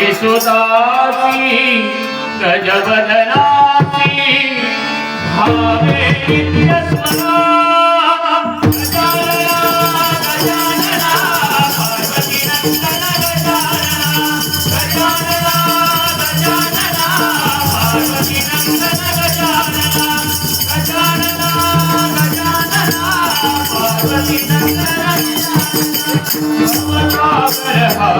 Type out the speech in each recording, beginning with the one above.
सुदासी गजवदनासी भावे नित्यस्मरा गजानना गजानना पार्वती नंदन गजानना गजानना गजानना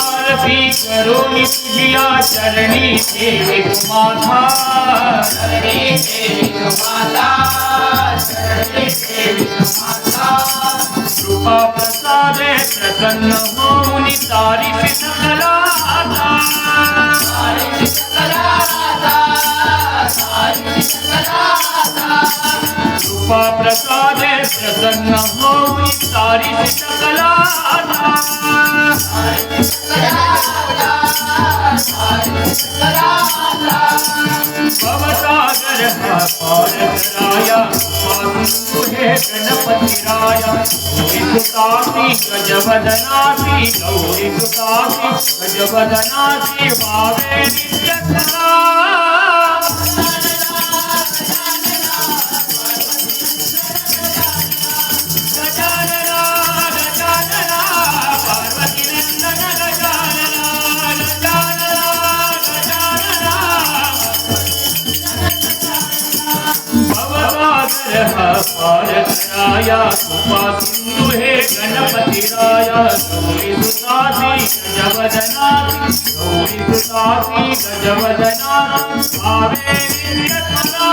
भजनारती करो नित्या चरणी सेवित माता। चरणी सेवित माता, चरणी सेवित माता। कृपा प्रसादे प्रसन्न होऊनि तारी सकलाता तारी सकलाता तारी सकलाता कृपा प्रसादे प्रसन्न होऊनि तारी सकलाता गौरी सुतासी गजबदनाती गौरी सुतासी गजवदनासी भावे नित्य भवसागर पार कराया कृपा सिंधु हे गणपति राया गौरी सुतासी गजवदनाथ गौरी सुतासी गजवदनासी भावे नित्यसदा